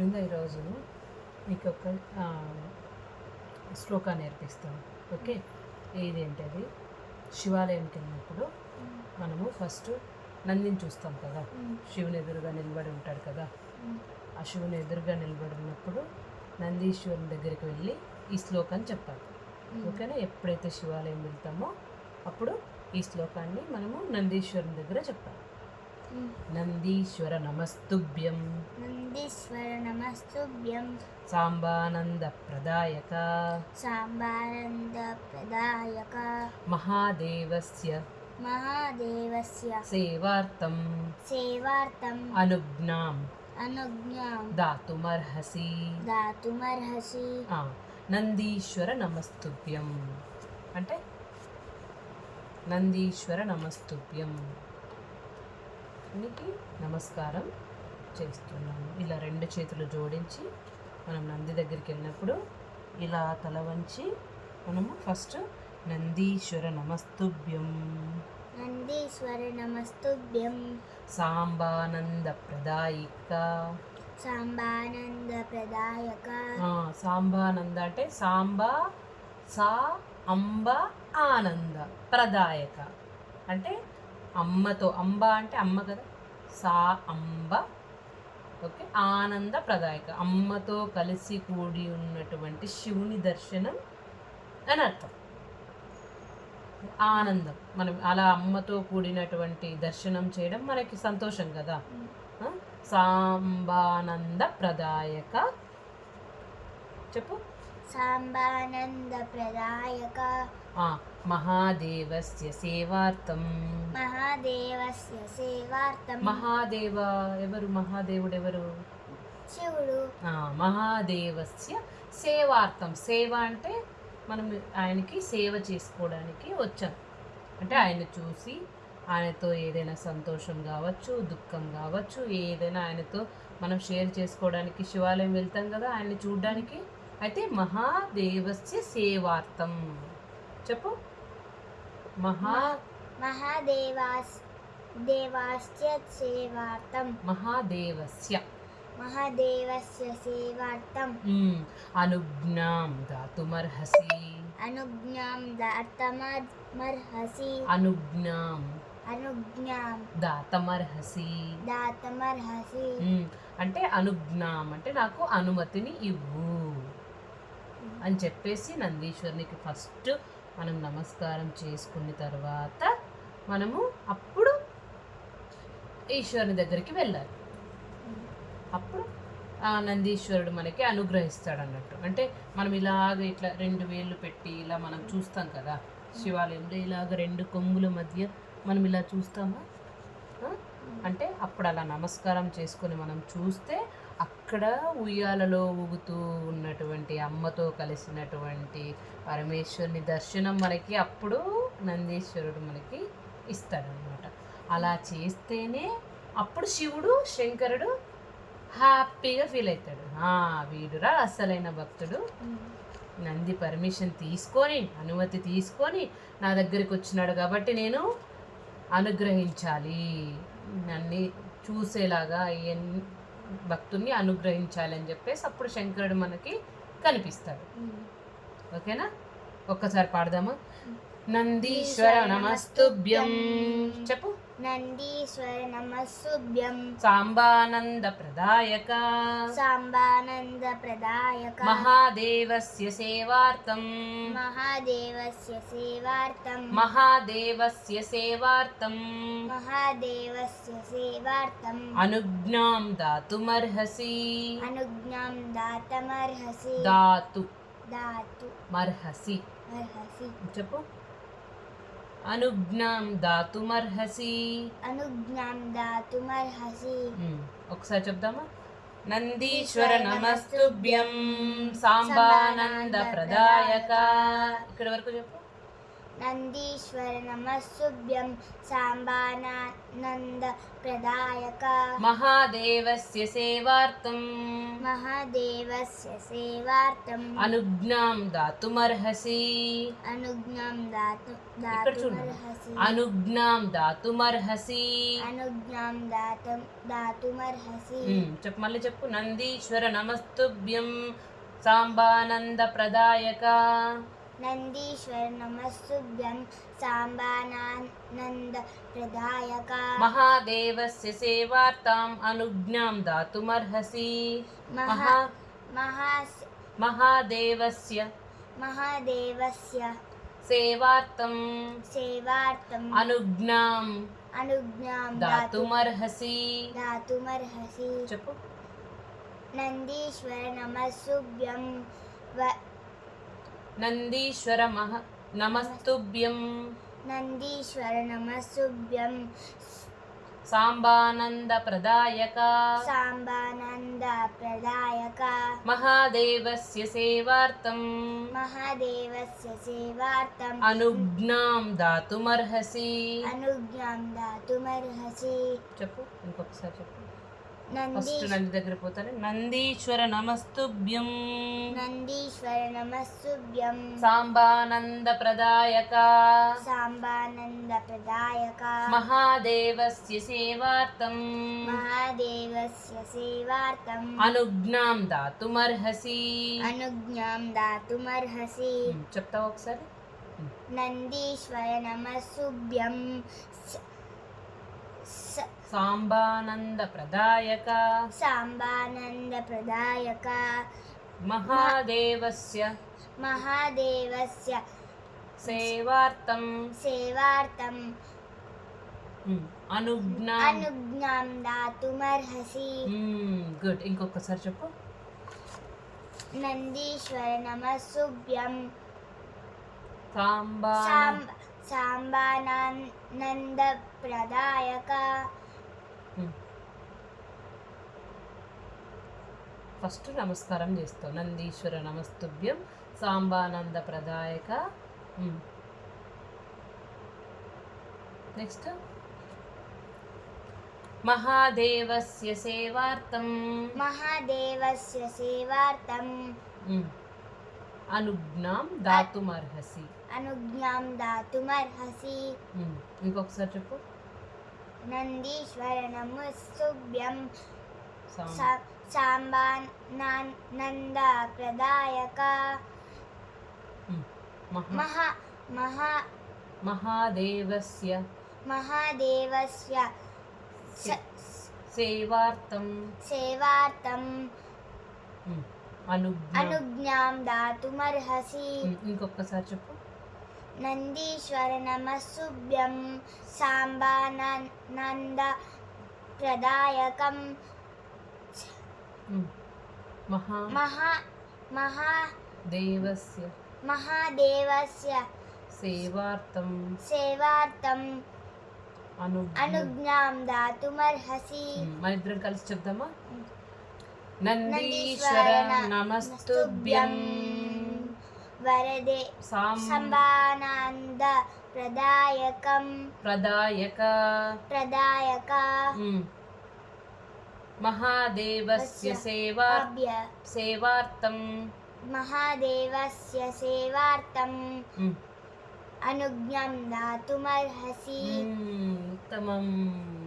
బృంద ఈరోజు మీకు ఒక శ్లోకా నేర్పిస్తాను ఓకే? ఏదేంటది శివాలయంకి వెళ్ళినప్పుడు మనము ఫస్ట్ నందిని చూస్తాం కదా? శివుని ఎదురుగా నిలబడి ఉంటాడు కదా? ఆ శివుని ఎదురుగా నిలబడి ఉన్నప్పుడు నందీశ్వరుని దగ్గరికి వెళ్ళి ఈ శ్లోకాన్ని చెప్పాలి ఓకేనా? ఎప్పుడైతే శివాలయం వెళ్తామో అప్పుడు ఈ శ్లోకాన్ని మనము నందీశ్వరుని దగ్గర చెప్పాలి నందీశ్వర నమస్తుభ్యం నందీశ్వర నమస్తుభ్యం సాంబానంద ప్రదాయక సాంబానంద ప్రదాయక మహాదేవస్య మహాదేవస్య సేవార్థం సేవార్థం అనుజ్ఞాం అనుజ్ఞాం దాతుమర్హసి దాతుమర్హసి నందీశ్వర నమస్తుభ్యం అంటే నందీశ్వర నమస్తుభ్యం నీకు నమస్కారం చేస్తున్నాను. ఇలా రెండు చేతులు జోడించి మనం నంది దగ్గరికి వెళ్ళినప్పుడు ఇలా తల వంచి మనము ఫస్ట్ నందీశ్వర నమస్తుభ్యం. నందీశ్వర నమస్తుభ్యం. సాంబానంద ప్రదాయిక. సాంబానంద ప్రదాయక. సాంబానంద అంటే సాంబా సా అంబ ఆనంద ప్రదాయక. అంటే అమ్మతో అంబ అంటే అమ్మ కదా? సా అంబ ఓకే ఆనంద ప్రదాయక అమ్మతో కలిసి కూడి ఉన్నటువంటి శివుని దర్శనం అని అర్థం. ఆనందం మనం అలా అమ్మతో కూడినటువంటి దర్శనం చేయడం మనకి సంతోషం కదా. సాంబానంద ప్రదాయక. చెప్పు. సాంబానంద ప్రదాయక ఆ, మహాదేవస్య సేవార్థం మహాదేవస్య సేవార్థం మహాదేవ ఎవరు? మహాదేవుడు ఎవరు శివుడు మహాదేవస్య సేవార్థం సేవ అంటే మనం ఆయనకి సేవ చేసుకోవడానికి వచ్చాం. అంటే ఆయన చూసి ఆయనతో ఏదైనా సంతోషం కావచ్చు దుఃఖం కావచ్చు ఏదైనా ఆయనతో మనం షేర్ చేసుకోవడానికి శివాలయం వెళ్తాం కదా ఆయన్ని చూడడానికి అయితే మహాదేవస్య సేవార్థం. చెప్పు. మహా మహాదేవాస్ దేవాస్య సేవార్థం. మహాదేవస్య. మహాదేవస్య సేవార్థం. అనుజ్ఞాం దాతుమర్హసి. అనుజ్ఞాం దాతమర్హసి. అనుజ్ఞాం. అనుజ్ఞాం. దాతమర్హసి. దాతమర్హసి. అంటే అనుజ్ఞాం. అంటే నాకు అనుమతిని ఇవ్వు. అని చెప్పేసి నందీశ్వరునికి ఫస్ట్ మనం నమస్కారం చేసుకున్న తర్వాత మనము అప్పుడు ఈశ్వరుని దగ్గరికి వెళ్ళాలి. అప్పుడు ఆ నందీశ్వరుడు మనకి అనుగ్రహిస్తాడు అన్నట్టు అంటే మనం ఇలాగ ఇట్లా రెండు వేళ్ళు పెట్టి ఇలా మనం చూస్తాం కదా శివాలయంలో ఇలాగ రెండు కొమ్ముల మధ్య మనం ఇలా చూస్తామా? అంటే అప్పుడు అలా నమస్కారం చేసుకొని మనం చూస్తే అక్కడ ఉయ్యాలలో ఊగుతూ ఉన్నటువంటి అమ్మతో కలిసినటువంటి పరమేశ్వరుని దర్శనం మనకి అప్పుడు నందీశ్వరుడు మనకి ఇస్తాడనమాట అలా చేస్తేనే అప్పుడు శివుడు శంకరుడు హ్యాపీగా ఫీల్ అవుతాడు వీడురా అసలైన భక్తుడు. నంది పర్మిషన్ తీసుకొని అనుమతి తీసుకొని నా దగ్గరికి వచ్చినాడు కాబట్టి నేను అనుగ్రహించాలి. నన్ను చూసేలాగా ఈయన్- భక్తుల్ని అనుగ్రహించాలి అని చెప్పేసి అప్పుడు శంకరుడు మనకి కనిపిస్తాడు. ఓకేనా? ఒక్కసారి పాడదామా? నందీశ్వర నమస్తుభ్యం. చెప్పు. నందీశ్వర నమస్సుభ్యం సాంబానంద ప్రదాయక సాంబానంద ప్రదాయక మహాదేవస్య సేవార్థం మహాదేవస్య సేవార్థం మహాదేవస్య సేవార్థం మహాదేవస్య సేవార్థం అనుజ్ఞాం దాతుమర్హసి అనుజ్ఞాం దాతమర్హసి దాతు దాతు మర్హసి అర్హసి చెప్పు। అనుజ్ఞాం దాతుమర్హసి. అనుజ్ఞాం దాతుమర్హసి. ఒకసారి చెప్దామా? నందీశ్వర నమస్తుభ్యం సాంబానంద ప్రదాయక. ఇక్కడ వరకు చెప్పు. నందీశ్వర నమస్సుభ్యం సాంబానానంద ప్రదాయక మహాదేవస్య సేవార్థం మహాదేవస్య సేవార్థం అనుజ్ఞాం దాతుమర్హసి అనుజ్ఞం దాతు ఇక్కడ దాతుమర్హసి అనుజ్ఞాం దాతుమర్హసి అనుజ్ఞం దాతం దాతుమర్హసి ఉమ్, చెప్పు మళ్ళీ చెప్పు. నందీశ్వర నమస్తుభ్యం సాంబానంద ప్రదాయక నందీశ్వర నమస్సుభ్యం సాంబానానంద ప్రదాయక మహాదేవస్య సేవార్థం అనుజ్ఞాం దాతుమర్హసి మహా మహా మహా మహాదేవస్య మహాదేవస్య సేవార్థం సేవార్థం అనుజ్ఞాం అనుజ్ఞాం దాతు దాతుమర్హసి దాతుమర్హసి చెప్పు నందీశ్వర నమస్సుభ్యం వ నందీశ్వర మహ నమస్తుభ్యం నందీశ్వర నమస్సుభ్యం సాంబానంద ప్రదాయక సాంబానంద ప్రదాయక మహాదేవస్య సేవార్థం మహాదేవస్య సేవార్థం అనుజ్ఞాం దాతుమర్హసి అనుజ్ఞాం దాతుమర్హసి చెప్పు ఇంకొకసారి చెప్పు నంది ఫస్ట్ నంది దగ్గర పోతాను. నందీశ్వర నమస్తుభ్యం. నందీశ్వర నమస్సుభ్యం సాంబానంద ప్రదాయక సాంబానంద ప్రదాయక మహాదేవస్య సేవార్థం. మహాదేవస్య సేవార్థం. అనుజ్ఞాం దాతుమర్హసి. అనుజ్ఞాం దాతుమర్హసి. చెప్తావా ఒకసారి? నందీశ్వర స- సాంబానంద ప్రదాయక సాంబానంద ప్రదాయక మహాదేవస్య. మహాదేవస్య. సేవార్థం. సేవార్థం. అనుజ్ఞాం. అనుజ్ఞాం దాతుమర్హసి. గుడ్. ఇంకొకసారి చెప్పు. నందీశ్వర నమస్సుభ్యం సాంబా సాంబ సాంబానంద ప్రదాయక ఫస్ట్ నమస్కారం చేస్తావు నందీశ్వర నమస్తుభ్యం. సాంబానంద ప్రదాయక నెక్స్ట్ మహాదేవస్య సేవార్థం. మహాదేవస్య సేవార్థం. అనుజ్ఞాం దాతుమర్హసి. అనుజ్ఞాం దాతుమర్హసి ఇంకొకసారి చెప్పు. నందీశ్వర నమస్సుభ్యం సాం- సా- సాంబానంద ప్రదాయక. ఉమ్, మహా మహా మహా మహాదేవస్య. మహాదేవస్య. సేవార్థం. సేవార్థం. అనుజ్ఞ దాతుమర్హసి ఇంకొకసారి చెప్పు. నందీశ్వర నమస్సుభ్యం సాంబానంద ప్రదాయకం మహా మహా మహా దేవస్య మహాదేవస్య సేవార్థం సేవార్థం అనుజ్ఞ దాతుమర్హసి మన ఇద్దరం కలిసి చెప్దామా నందీశ్వర నమస్తుభ్యం వరదే. సంబానంద ప్రదాయకం. ప్రదాయక. ప్రదాయక. మహాదేవస్య సేవా సేవార్థం మహాదేవస్య సేవార్థం. అనుజ్ఞం దాతుమర్హసి. ఉత్తమం.